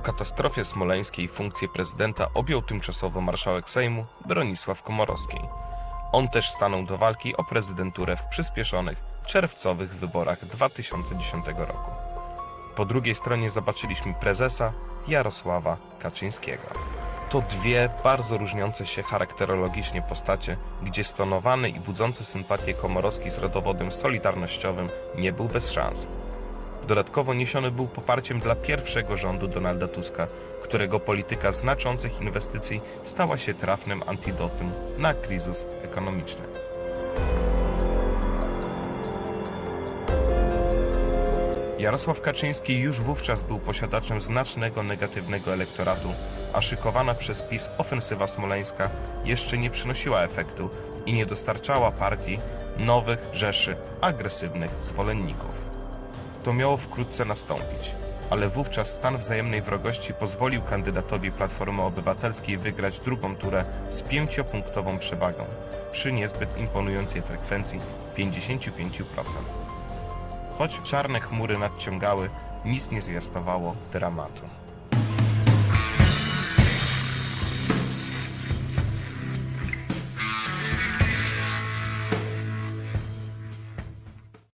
katastrofie smoleńskiej funkcję prezydenta objął tymczasowo marszałek Sejmu Bronisław Komorowski. On też stanął do walki o prezydenturę w przyspieszonych, czerwcowych wyborach 2010 roku. Po drugiej stronie zobaczyliśmy prezesa Jarosława Kaczyńskiego. To dwie bardzo różniące się charakterologicznie postacie, gdzie stonowany i budzący sympatię Komorowski z rodowodem solidarnościowym nie był bez szans. Dodatkowo niesiony był poparciem dla pierwszego rządu Donalda Tuska, którego polityka znaczących inwestycji stała się trafnym antidotum na kryzys ekonomiczny. Jarosław Kaczyński już wówczas był posiadaczem znacznego negatywnego elektoratu, a szykowana przez PiS ofensywa smoleńska jeszcze nie przynosiła efektu i nie dostarczała partii nowych rzeszy agresywnych zwolenników. To miało wkrótce nastąpić, ale wówczas stan wzajemnej wrogości pozwolił kandydatowi Platformy Obywatelskiej wygrać drugą turę z pięciopunktową przewagą przy niezbyt imponującej frekwencji 55%. Choć czarne chmury nadciągały, nic nie zwiastowało dramatu.